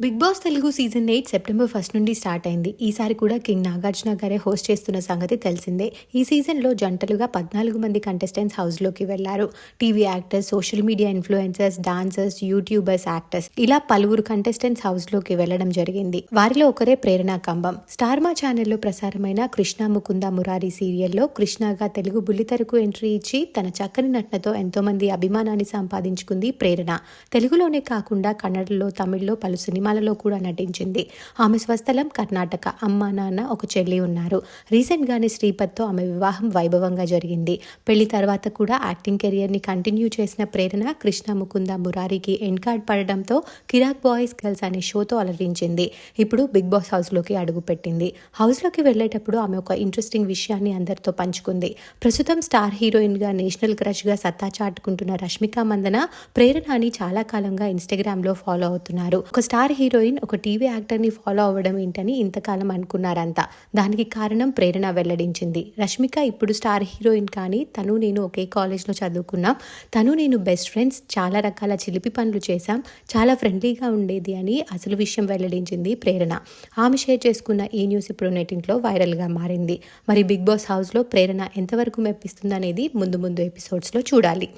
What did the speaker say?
Big boss Telugu season eight September first నుండి start అయింది. ఈసారి కూడా కింగ్ నాగార్జున గారే హోస్ట్ చేస్తున్న సంగతి తెలిసిందే. ఈ సీజన్లో జంటలుగా పద్నాలుగు మంది కంటెస్టెంట్స్ హౌస్లోకి వెళ్ళారు. TV actors social media influencers dancers YouTubers actors ఇలా పలువురు కంటెస్టెంట్స్ హౌస్లోకి వెళ్ళడం జరిగింది. వారిలో ఒకరే ప్రేరణ కంబం. స్టార్మా ఛానల్లో ప్రసారమైన కృష్ణ ముకుంద మురారి సీరియల్లో కృష్ణగా తెలుగు బుల్లితెరకు ఎంట్రీ ఇచ్చి తన చక్కని నటనతో ఎంతో మంది అభిమానాన్ని సంపాదించుకుంది ప్రేరణ. తెలుగులోనే కాకుండా కన్నడలో తమిళ్ళో పలు సినిమా సినిమాలలో కూడా నటించింది. ఆమె స్వస్థలం కర్ణాటక. అమ్మ నాన్న ఒక చెల్లి ఉన్నారు. రీసెంట్గానే శ్రీపత్తో ఆమె వివాహం వైభవంగా జరిగింది. పెళ్ళి తర్వాత కూడా యాక్టింగ్ కెరియర్ని కంటిన్యూ చేసిన ప్రేరణ కృష్ణ ముకుంద మురారికి ఎండ్ కార్డ్ పడడంతో కిరాక్ బాయ్స్ గర్ల్స్ అనే షోతో అలరించింది. ఇప్పుడు బిగ్ బాస్ హౌస్లోకి అడుగుపెట్టింది. హౌస్లోకి వెళ్ళేటప్పుడు ఆమె ఒక ఇంట్రెస్టింగ్ విషయాన్ని అందరితో పంచుకుంది. ప్రస్తుతం స్టార్ హీరోయిన్గా నేషనల్ క్రష్గా సత్తా చాటుకుంటున్న రష్మిక మందన ప్రేరణని చాలా కాలంగా ఇన్స్టాగ్రామ్లో ఫాలో అవుతున్నారు. ఒక స్టార్ హీరోయిన్ ఒక టీవీ యాక్టర్ని ఫాలో అవ్వడం ఏంటని ఇంతకాలం అనుకున్నారంతా. దానికి కారణం ప్రేరణ వెల్లడించింది. రష్మిక ఇప్పుడు స్టార్ హీరోయిన్ కానీ తను నేను ఒకే కాలేజ్లో చదువుకున్నాం. తను నేను బెస్ట్ ఫ్రెండ్స్ చాలా రకాల చిలిపి పనులు చేశాం. చాలా ఫ్రెండ్లీగా ఉండేది అని అసలు విషయం వెల్లడించింది ప్రేరణ. ఆమె షేర్ చేసుకున్న ఈ న్యూస్ ఇప్పుడు నెటింట్లో వైరల్గా మారింది. మరి బిగ్ బాస్ హౌస్లో ప్రేరణ ఎంతవరకు మెప్పిస్తుందనేది ముందు ముందు ఎపిసోడ్స్లో చూడాలి.